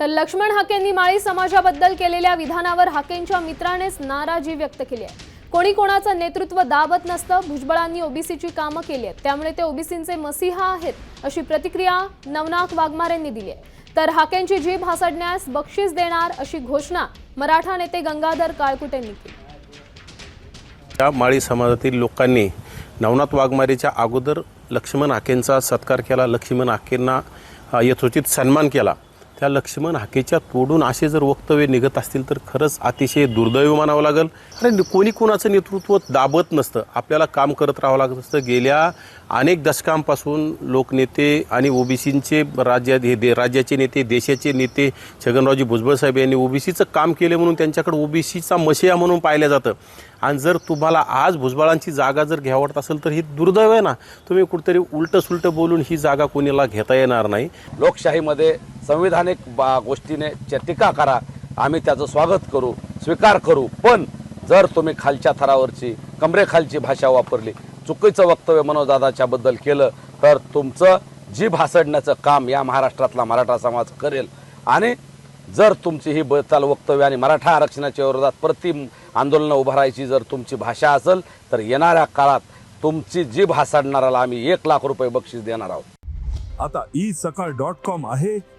तर लक्ष्मण हाकेंनी माळी समाजाबद्दल केलेल्या विधानावर हाकेंच्या मित्रानेच नाराजी व्यक्त केली आहे. कोणी कोणाचं नेतृत्व दाबत नसतं भुजबळांनी ओबीसीची कामं केली आहेत. त्यामुळे ते ओबीसींचे मसीहा आहेत अशी प्रतिक्रिया नवनाथ वाघमारेंनी दिली आहे. तर हाकेंची जीभ हासडण्यास बक्षीस देणार अशी घोषणा मराठा नेते गंगाधर काळकुटेंनी केली. त्या माळी समाजातील लोकांनी नवनाथ वाघमारेच्या अगोदर लक्ष्मण हाकेंचा सत्कार केला लक्ष्मण हाकेंना यथोचित सन्मान केला. त्या लक्ष्मण हाकेच्या तोडून असे जर वक्तव्य निघत असतील तर खरंच अतिशय दुर्दैव मानावं लागेल. कारण कोणी कोणाचं नेतृत्व दाबत नसतं. आपल्याला काम करत राहावं लागत असतं. गेल्या अनेक दशकांपासून लोकनेते आणि ओबीसींचे राज्यात हे दे राज्याचे नेते देशाचे नेते छगनरावजी भुजबळ साहेब यांनी ओबीसीचं काम केले म्हणून त्यांच्याकडे ओबीसीचा मशिया म्हणून पाहिलं जातं. आणि जर तुम्हाला आज भुजबळांची जागा जर घ्यावत असेल तर ही दुर्दैव आहे ना. तुम्ही कुठेतरी उलटं सुलटं बोलून ही जागा कोणीला घेता येणार नाही. लोकशाहीमध्ये संविधानिक बा गोष्टीने च्या टीका करा. आम्ही त्याचं स्वागत करू स्वीकार करू. पण जर तुम्ही खालच्या थरावरची कमरेखालची भाषा वापरली चुकीचं वक्तव्य मनोजदादाच्याबद्दल केलं तर तुमचं जीभ हासडण्याचं काम या महाराष्ट्रातला मराठा समाज करेल. आणि जर तुमची ही बचाल वक्तव्य आणि मराठा आरक्षणाच्या विरोधात प्रति आंदोलनं उभारायची जर तुमची भाषा असेल तर येणाऱ्या काळात तुमची जीभ हासडणाऱ्याला आम्ही एक लाख रुपये बक्षीस देणार आहोत. आता ई सकाळ डॉट कॉम आहे.